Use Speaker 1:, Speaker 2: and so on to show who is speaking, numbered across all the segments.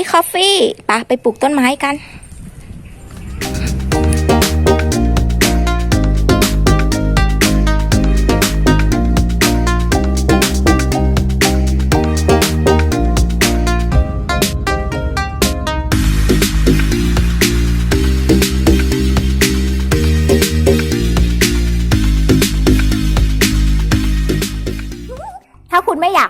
Speaker 1: เอ๋สวัสดีคอฟฟี่ปะไปปลูกต้นไม้กัน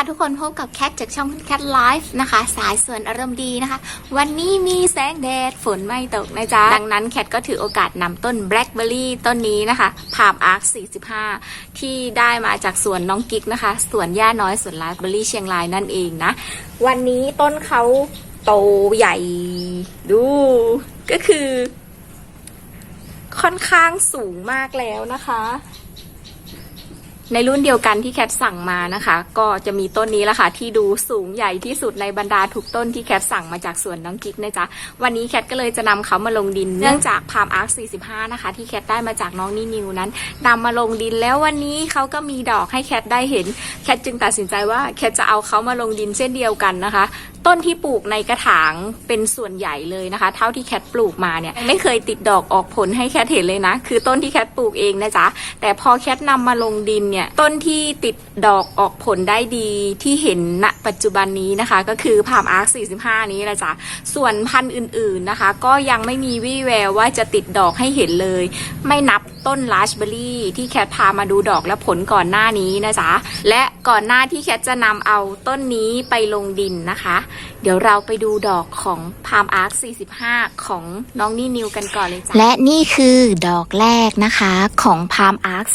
Speaker 1: ค่ะทุกคนพบกับแคทจากช่องแคทไลฟ์นะคะ สายส่วนอารมณ์ดีนะคะ วันนี้มีแสงแดดฝนไม่ตกนะจ๊ะ ดังนั้นแคทก็ถือโอกาสนำต้นแบล็คเบอร์รี่ต้นนี้นะคะพามอาร์ค 45 ที่ได้มาจากสวนน้องกิ๊กนะคะ สวนย่าน้อยสวนราสเบอร์รี่เชียงรายนั่นเองนะ วันนี้ต้นเขาโตใหญ่ดูก็คือ ค่อนข้างสูงมากแล้วนะคะ ในรุ่นเดียวกันที่แคทสั่งมานะคะ ก็จะมีต้นนี้แหละค่ะ ที่ดูสูงใหญ่ที่สุดในบรรดาทุกต้นที่แคทสั่งมาจากสวนน้องกิ๊กนะจ๊ะวันนี้แคทก็เลยจะนำเขามาลงดินเนื่องจากพามอาร์ค45 นะคะ ที่แคทได้มาจากน้องนินิวนั้นนำมาลงดินแล้ววันนี้เขาก็มีดอกให้แคทได้เห็นแคทจึงตัดสินใจว่าแคทจะเอาเขามาลงดินเช่นเดียวกันนะคะ ต้นที่ปลูกในกระถางเป็นส่วนใหญ่เลยนะคะ เท่าที่แคทปลูกมาเนี่ยไม่เคยติดดอกออกผลให้แคทเห็นเลยนะ คือต้นที่แคทปลูกเองนะจ๊ะแต่พอแคทนำมาลงดินเนี่ยต้นที่ติดดอกออกผลได้ดีที่เห็นณปัจจุบันนี้นะคะ ก็คือพามอาร์ค45 นี้แหละจ้ะส่วนพันธุ์อื่นๆนะคะ ก็ยังไม่มีวี่แววว่าจะติดดอกให้เห็นเลย ไม่นับต้นราสเบอร์รี่ที่แคทพามาดูดอกและผลก่อนหน้านี้นะจ๊ะและก่อนหน้าที่แคทจะนำเอาต้นนี้ไปลงดินนะคะ เดี๋ยวเราไปดูดอกของพามอาร์ค45 ของน้องนี่นิวกันก่อนเลยจ้ะและนี่คือดอกแรกนะคะของพามอาร์ค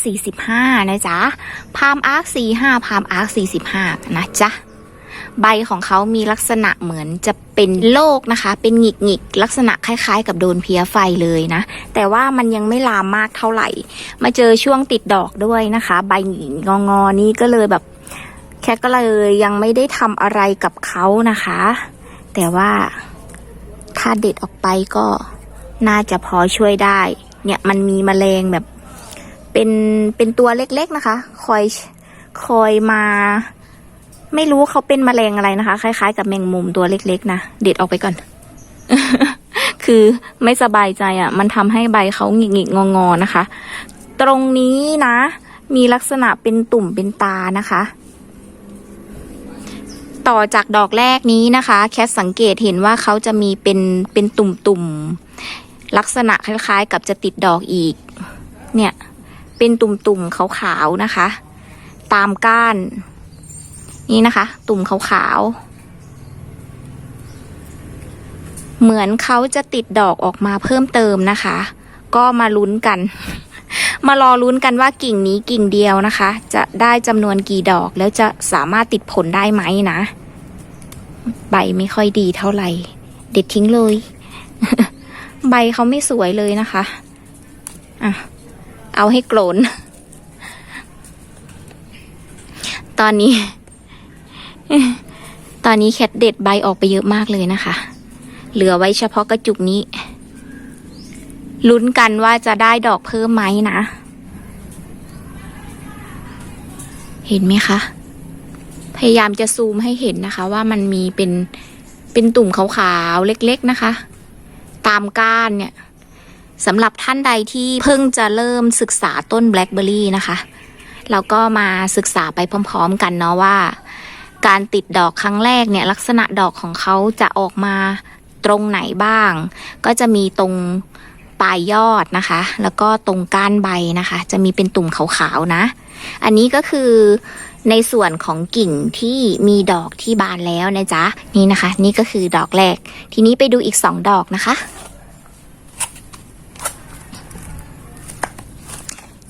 Speaker 1: 45 นะจ๊ะพามอาร์ค45พามอาร์ค45นะจ๊ะใบของเขามีลักษณะเหมือนจะเป็นโรคนะคะ เป็นหงิกหงิกลักษณะคล้ายๆ กับโดนเพี้ยไฟเลยนะ แต่ว่ามันยังไม่ลามมากเท่าไหร่ มาเจอช่วงติดดอกด้วยนะคะ ใบหงิกงองอๆนี้ก็เลยแบบ แคทก็เลยยังไม่ได้ทำอะไรกับเขานะคะ แต่ว่าถ้าเด็ดออกไปก็น่าจะพอช่วยได้ เนี่ยมันมีแมลงแบบ เป็นเป็นตัวเล็กๆนะคะ คอยคอยมา ไม่รู้เขาเป็นแมลงอะไรนะคะ คล้าย ๆ กับแมงมุมตัวเล็กๆนะเด็ดออกไปก่อน คือไม่สบายใจอะ่ะ มันทำให้ใบเขาหงิกๆงอๆนะคะ ตรงนี้นะ มีลักษณะเป็นตุ่มเป็นตานะคะต่อจากดอกแรกนี้นะคะ แคทสังเกตเห็นว่าเขาจะมีเป็นเป็นตุ่มๆ ลักษณะคล้ายๆ กับจะติดดอกอีก เนี่ย เป็นตุ่มๆขาวๆนะคะ ตามก้าน นี่นะคะ ตุ่มขาวๆเหมือนเขาจะติดดอกออกมาเพิ่มเติมนะคะ ก็มาลุ้นกัน มารอลุ้นกันว่ากิ่งนี้กิ่งเดียวนะคะ จะได้จำนวนกี่ดอกแล้วจะสามารถติดผลได้ไหมนะ ใบไม่ค่อยดีเท่าไหร่ เด็ดทิ้งเลย ใบเขาไม่สวยเลยนะคะ อะ เอาให้โกลนตอนนี้ ตอนนี้แคทเด็ดใบออกไปเยอะมากเลยนะคะ เหลือไว้เฉพาะกระจุกนี้ ลุ้นกันว่าจะได้ดอกเพิ่มไหมนะ เห็นไหมคะ พยายามจะซูมให้เห็นนะคะ ว่ามันมีเป็นเป็นตุ่มขาวๆเล็กๆนะคะ ตามก้านเนี่ย สำหรับท่านใดที่เพิ่งจะเริ่มศึกษาต้นแบล็คเบอร์รี่นะคะ เราก็มาศึกษาไปพร้อมๆกันเนาะว่า การติดดอกครั้งแรกเนี่ยลักษณะดอกของเขาจะออกมาตรงไหนบ้าง ก็จะมีตรงปลายยอดนะคะ แล้วก็ตรงก้านใบนะคะ จะมีเป็นตุ่มขาวๆนะ อันนี้ก็คือในส่วนของกิ่งที่มีดอกที่บานแล้วนะจ๊ะ นี่นะคะ นี่ก็คือดอกแรก ทีนี้ไปดูอีกสองดอกนะคะ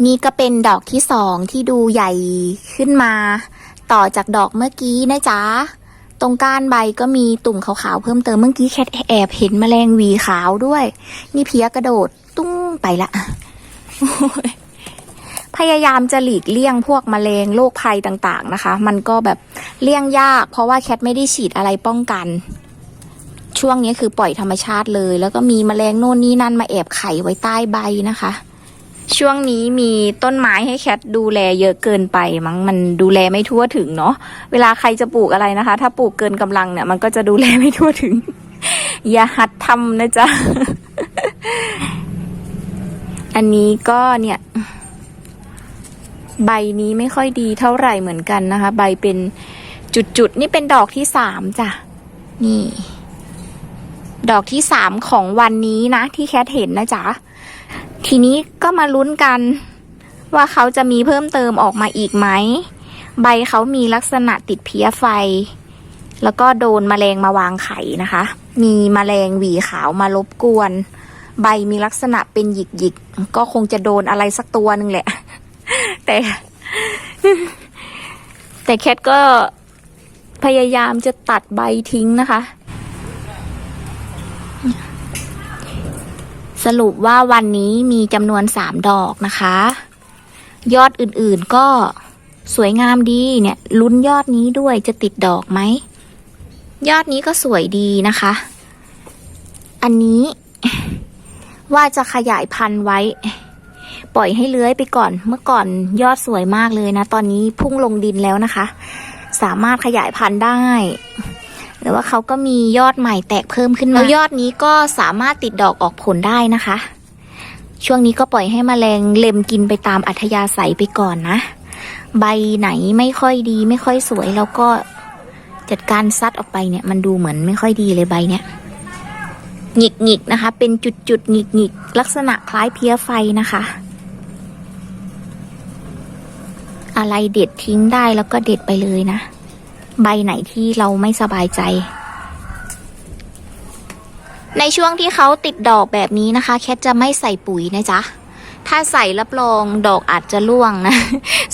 Speaker 1: นี่ก็เป็นดอกที่สองที่ดูใหญ่ขึ้นมา ต่อจากดอกเมื่อกี้นะจ๊ะ ตรงก้านใบก็มีตุ่มขาวๆเพิ่มเติมเมื่อกี้แคทแอบเห็นแมลงวีขาวด้วย นี่เพียกระโดดตุ้งไปละพยายามจะหลีกเลี่ยงพวกแมลงโรคภัยต่างๆนะคะ มันก็แบบเลี่ยงยาก เพราะว่าแคทไม่ได้ฉีดอะไรป้องกัน ช่วงนี้คือปล่อยธรรมชาติเลย แล้วก็มีแมลงโน่นนี่นั่นมาแอบไข่ไว้ใต้ใบนะคะ ช่วงนี้มีต้นไม้ให้แคทดูแลเยอะเกินไปมั้งมันดูแลไม่ทั่วถึงเนาะเวลาใครจะปลูกอะไรนะคะ ถ้าปลูกเกินกำลังเนี่ย มันก็จะดูแลไม่ทั่วถึง อย่าหัดทำนะจ๊ะ อันนี้ก็เนี่ย ใบนี้ไม่ค่อยดีเท่าไหร่เหมือนกันนะคะ ใบเป็นจุดๆ นี่เป็นดอกที่สามจ้ะ นี่ ดอกที่สามของวันนี้นะ ที่แคทเห็นนะจ๊ะ ทีนี้ก็มาลุ้นกัน ว่าเขาจะมีเพิ่มเติมออกมาอีกไหม ใบเขามีลักษณะติดเพี้ยไฟ แล้วก็โดนแมลงมาวางไข่นะคะ มีแมลงหวีขาวมารบกวน ใบมีลักษณะเป็นหยิกหยิกก็คงจะโดนอะไรสักตัวหนึ่งแหละ แต่ แต่แคทก็พยายามจะตัดใบทิ้งนะคะ สรุปว่าวันนี้มีจำนวนสามดอกนะคะ ยอดอื่นๆก็สวยงามดีเนี่ยลุ้นยอดนี้ด้วยจะติดดอกไหม ยอดนี้ก็สวยดีนะคะ อันนี้ว่าจะขยายพันธุ์ไว้ ปล่อยให้เลื้อยไปก่อน เมื่อก่อนยอดสวยมากเลยนะ ตอนนี้พุ่งลงดินแล้วนะคะ สามารถขยายพันธุ์ได้ แต่ว่าเขาก็มียอดใหม่แตกเพิ่มขึ้นมาแล้วยอดนี้ก็สามารถติดดอกออกผลได้นะคะ ช่วงนี้ก็ปล่อยให้มแมลงเล็มกินไปตามอัธยาศัยไปก่อนนะ ใบไหนไม่ค่อยดีไม่ค่อยสวยแล้วก็จัดการซัดออกไปเนี่ยมันดูเหมือนไม่ค่อยดีเลยใบเนี่ยหงิกหงิกๆนะคะ เป็นจุดจุดๆหงิกหงิกๆลักษณะคล้ายเพี้ยไฟนะคะ อะไรเด็ดทิ้งได้แล้วก็เด็ดไปเลยนะ ใบไหนที่เราไม่สบายใจ ในช่วงที่เขาติดดอกแบบนี้นะคะ แคทจะไม่ใส่ปุ๋ยนะจ๊ะ ถ้าใส่รับรองดอกอาจจะร่วงนะ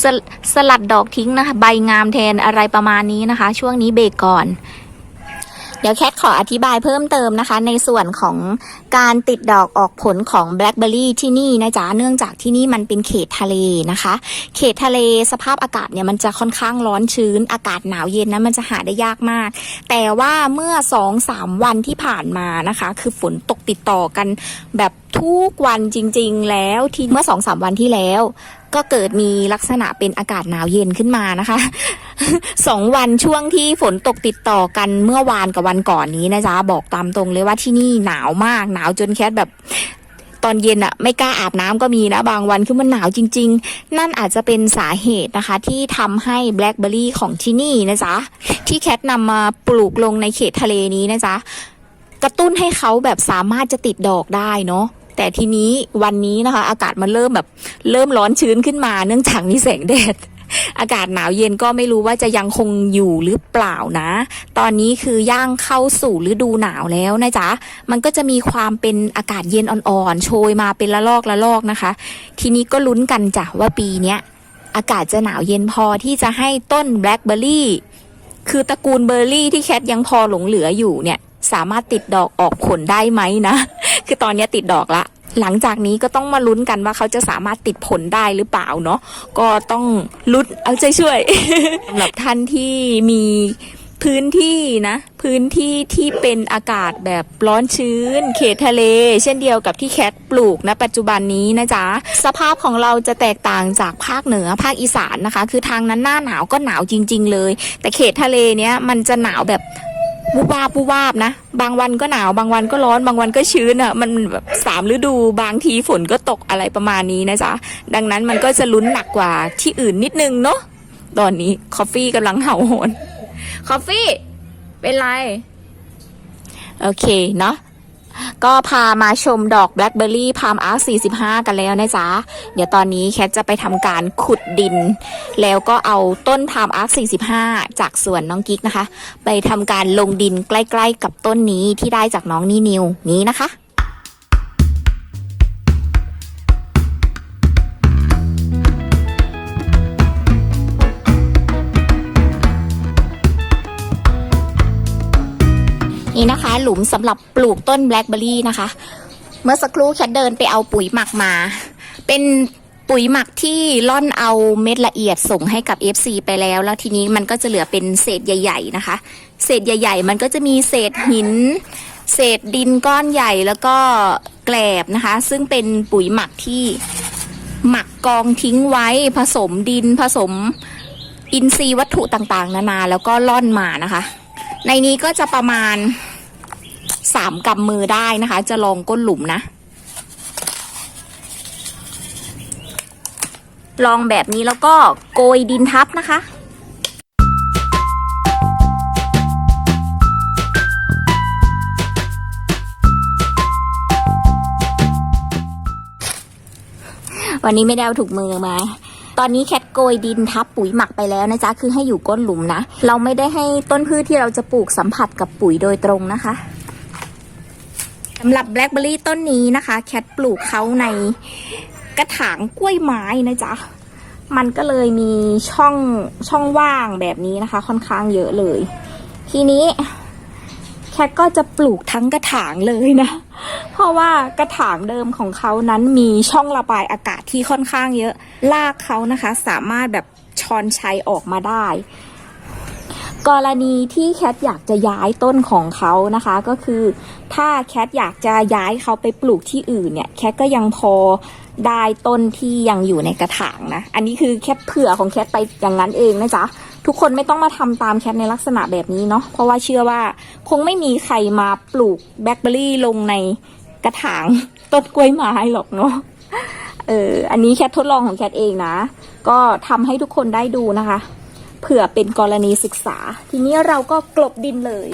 Speaker 1: สลสลัดดอกทิ้งนะคะ ใบงามแทนอะไรประมาณนี้นะคะ ช่วงนี้เบรกก่อน เดี๋ยวแคทขออธิบายเพิ่มเติมนะคะ ในส่วนของการติดดอกออกผลของแบล็คเบอร์รี่ที่นี่นะจ๊ะเนื่องจากที่นี่มันเป็นเขตทะเลนะคะ เขตทะเลสภาพอากาศเนี่ยมันจะค่อนข้างร้อนชื้น อากาศหนาวเย็นนะมันจะหาได้ยากมาก แต่ว่าเมื่อสองสามวันที่ผ่านมานะคะ คือฝนตกติดต่อกันแบบ ทุกวันจริง ๆ แล้วที่เมื่อสองสามวันที่แล้ว ก็เกิดมีลักษณะเป็นอากาศหนาวเย็นขึ้นมานะคะสองวันช่วงที่ฝนตกติดต่อกันเมื่อวานกับวันก่อนนี้นะจ๊ะบอกตามตรงเลยว่าที่นี่หนาวมาก หนาวจนแคทแบบตอนเย็นอะไม่กล้าอาบน้ำก็มีนะบางวันคือมันหนาวจริง ๆ นั่นอาจจะเป็นสาเหตุนะคะ ที่ทำให้แบล็คเบอร์รี่ของที่นี่นะจ๊ะที่แคทนำมาปลูกลงในเขตทะเลนี้นะจ๊ะกระตุ้นให้เขาแบบสามารถจะติดดอกได้เนาะ แต่ทีนี้วันนี้นะคะ อากาศมันเริ่มแบบเริ่มร้อนชื้นขึ้นมา เนื่องจากมีแสงแดดอากาศหนาวเย็นก็ไม่รู้ว่าจะยังคงอยู่หรือเปล่านะ ตอนนี้คือย่างเข้าสู่ฤดูหนาวแล้วนะจ๊ะ มันก็จะมีความเป็นอากาศเย็นอ่อนๆ โชยมาเป็นละลอกละลอกนะคะ ทีนี้ก็ลุ้นกันจ้ะว่าปีเนี้ยอากาศจะหนาวเย็นพอที่จะให้ต้นแบล็คเบอร์รี่ คือตระกูลเบอร์รี่ที่แคทยังพอหลงเหลืออยู่เนี่ย สามารถติดดอกออกผลได้ไหมนะ คือตอนนี้ติดดอกละหลังจากนี้ก็ต้องมาลุ้นกันว่าเขาจะสามารถติดผลได้หรือเปล่าเนาะก็ต้องลุ้นเอาใจช่วยสำหรับท่านที่มีพื้นที่นะ พื้นที่ที่เป็นอากาศแบบร้อนชื้น เขตทะเล เช่นเดียวกับที่แคทปลูกนะปัจจุบันนี้นะจ๊ะ สภาพของเราจะแตกต่างจากภาคเหนือภาคอีสานนะคะ คือทางนั้นหน้าหนาวก็หนาวจริง ๆ เลย แต่เขตทะเลเนี้ยมันจะหนาวแบบ วูบวาบวูบวาบนะ บางวันก็หนาวบางวันก็ร้อน บางวันก็ชื้นอะ่ะ มันแบบสามฤดูบางทีฝนก็ตกอะไรประมาณนี้นะจ๊ะ ดังนั้นมันก็จะลุ้นหนักกว่าที่อื่นนิดนึงเนาะตอนนี้คอฟฟี่กำลังเห่าโหนคอฟฟี่ เป็นไร โอเคเนาะ ก็พามาชมดอกแบล็คเบอร์รี่พามอาร์45 กันแล้วนะจ๊ะ เดี๋ยวตอนนี้แคทจะไปทำการขุดดิน แล้วก็เอาต้นพามอาร์45 จากสวนน้องกิ๊กนะคะ ไปทำการลงดินใกล้ๆกับต้นนี้ที่ได้จากน้องนี่นิวนี้นะคะ นี่นะคะ หลุมสำหรับปลูกต้นแบล็คเบอร์รี่นะคะ เมื่อสักครู่แคทเดินไปเอาปุ๋ยหมักมา เป็นปุ๋ยหมักที่ล่อนเอาเม็ดละเอียดส่งให้กับ FC ไปแล้ว แล้วทีนี้มันก็จะเหลือเป็นเศษใหญ่ ๆ นะคะ เศษใหญ่ ๆ มันก็จะมีเศษหิน เศษดินก้อนใหญ่แล้วก็แกลบนะคะ ซึ่งเป็นปุ๋ยหมักที่หมักกองทิ้งไว้ผสมดินผสมอินทรีย์วัตถุต่างๆ นานาแล้วก็ล่อนมานะคะ ในนี้ก็จะประมาณ สามกำมือได้นะคะ จะลองก้นหลุมนะ ลองแบบนี้แล้วก็โกยดินทับนะคะวันนี้ไม่ได้เอาถุกมือมา ตอนนี้แคทโกยดินทับปุ๋ยหมักไปแล้วนะจ๊ะ คือให้อยู่ก้นหลุมนะ เราไม่ได้ให้ต้นพืชที่เราจะปลูกสัมผัสกับปุ๋ยโดยตรงนะคะ สำหรับแบล็คเบอร์รี่ต้นนี้นะคะ แคทปลูกเขาในกระถางกล้วยไม้นะจ๊ะ มันก็เลยมีช่องช่องว่างแบบนี้นะคะ ค่อนข้างเยอะเลย ทีนี้แคทก็จะปลูกทั้งกระถางเลยนะ เพราะว่ากระถางเดิมของเขานั้นมีช่องระบายอากาศที่ค่อนข้างเยอะรากเขานะคะ สามารถแบบชอนชัยออกมาได้ กรณีที่แคทอยากจะย้ายต้นของเขานะคะ ก็คือ ถ้าแคทอยากจะย้ายเขาไปปลูกที่อื่นเนี่ยแคทก็ยังพอได้ต้นที่ยังอยู่ในกระถางนะ อันนี้คือแคทเผื่อของแคทไปอย่างนั้นเองนะจ๊ะทุกคนไม่ต้องมาทำตามแคทในลักษณะแบบนี้เนาะเพราะว่าเชื่อว่าคงไม่มีใครมาปลูกแบล็คเบอร์รี่ลงในกระถางต้นกล้วยไม้หรอกเนาะเอออันนี้แคททดลองของแคทเองนะ ก็ทำให้ทุกคนได้ดูนะคะ เผื่อเป็นกรณีศึกษา ทีนี้เราก็กลบดินเลย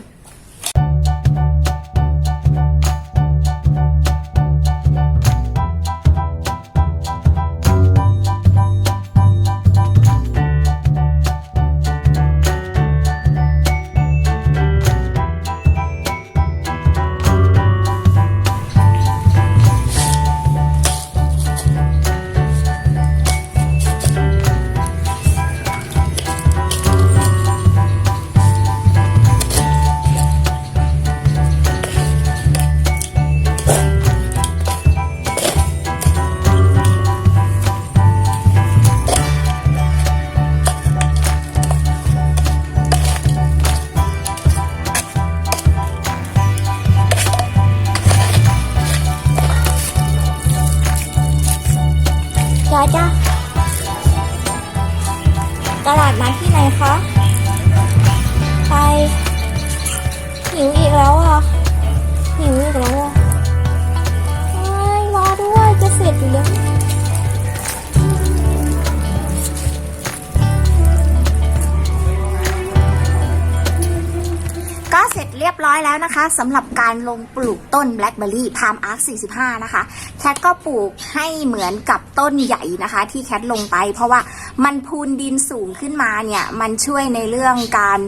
Speaker 1: สำหรับการลงปลูกต้นแบล็คเบอร์รี่พามอาร์ค45 นะคะ แคทก็ปลูกให้เหมือนกับต้นใหญ่นะคะ ที่แคทลงไป เพราะว่ามันพูนดินสูงขึ้นมาเนี่ย มันช่วยในเรื่องการ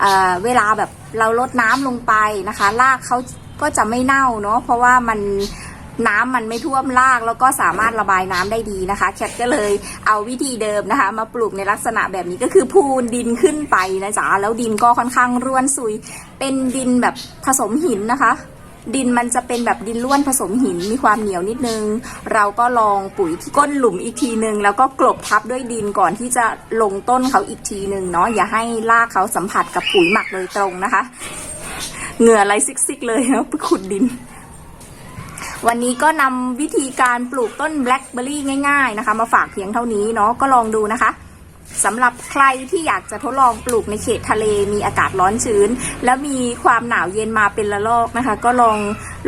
Speaker 1: เเวลาแบบเราลดน้ำลงไปนะคะรากเขาก็จะไม่เน่าเนาะเพราะว่ามัน น้ำมันไม่ท่วมรากแล้วก็สามารถระบายน้ำได้ดีนะคะแคทก็เลยเอาวิธีเดิมนะคะ มาปลูกในลักษณะแบบนี้ก็คือพูนดินขึ้นไปนะจ๊ะแล้วดินก็ค่อนข้างร่วนซุย เป็นดินแบบผสมหินนะคะดินมันจะเป็นแบบดินล้วนผสมหินมีความเหนียวนิดนึง เราก็ลองปุ๋ยที่ก้นหลุมอีกทีนึง แล้วก็กลบทับด้วยดินก่อนที่จะลงต้นเขาอีกทีนึงเนาะอย่าให้รากเขาสัมผัสกับปุ๋ยหมักโดยตรงนะคะ เหงื่อไหลซิกๆเลยนะไปขุดดิน วันนี้ก็นำวิธีการปลูกต้นแบล็คเบอร์รี่ง่าย ๆนะคะ มาฝากเพียงเท่านี้เนาะก็ลองดูนะคะ สำหรับใครที่อยากจะทดลองปลูกในเขตทะเลมีอากาศร้อนชื้น แล้วมีความหนาวเย็นมาเป็นระลอกนะคะ ก็ลอง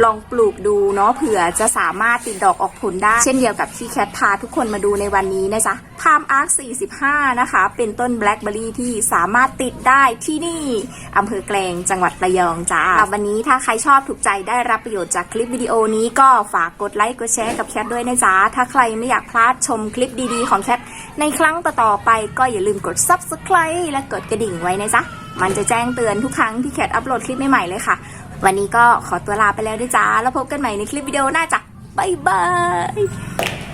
Speaker 1: ลองปลูกดูเนาะเผื่อจะสามารถติดดอกออกผลได้ เช่นเดียวกับที่แคทพาทุกคนมาดูในวันนี้นะจ๊ะพามอาร์ค 45 นะคะ เป็นต้นแบล็คเบอร์รี่ที่สามารถติดได้ที่นี่อำเภอแกลงจังหวัดระยองจ้าวันนี้ถ้าใครชอบถูกใจได้รับประโยชน์จากคลิปวิดีโอนี้ก็ฝากกดไลค์กดแชร์กับแคทด้วยนะจ๊ะถ้าใครไม่อยากพลาดชมคลิปดีๆ ของแคทในครั้งต่อๆไปก็อย่าลืมกด subscribe และกดกระดิ่งไว้นะจ๊ะ มันจะแจ้งเตือนทุกครั้งที่แคทอัปโหลดคลิปใหม่ๆเลยค่ะ วันนี้ก็ขอตัวลาไปแล้วด้วยจ้า แล้วพบกันใหม่ในคลิปวิดีโอหน้าจ้ะบ๊ายบาย